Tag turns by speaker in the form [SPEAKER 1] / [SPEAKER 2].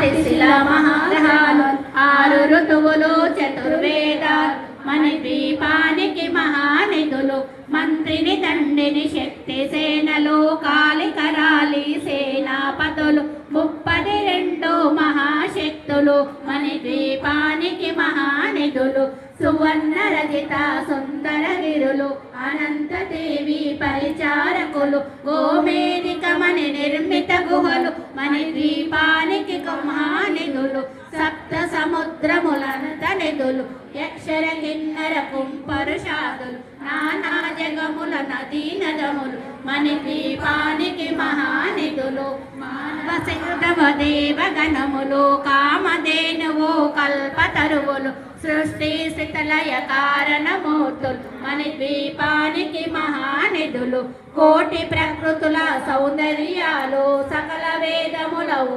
[SPEAKER 1] రాతి మహాగ్రహాలు ఆరు ఋతువులు చతుర్వేదాలు మన ద్వీపానికి మహానిధులు మంత్రిని దండిని శక్తి సేనలు కాలికరాలి సేనాపతులు ముప్పది రెండు మహాశక్తులు మన ద్వీపానికి మహానిధులు సువర్ణ రజిత సుందర గిరులు అనంతదేవి పరిచారకులు గోమేదిక గోమేదికమని నిర్మిత గుహలు మన ద్వీపానికి సముద్రములంత నిధులు యక్షర కిన్నర కుంపరుషాదులు నానా జగముల నదీ నదములు మణి దీపానికి మహానిధులు. మానవ దేవగణములు కామధేనువు కల్పతరువులు సృష్టి స్థితలయ కారణమూర్తులు మణి ద్వీపానికి మహానిధులు. కోటి ప్రకృతుల సౌందర్యాలు సకల వేదములవు.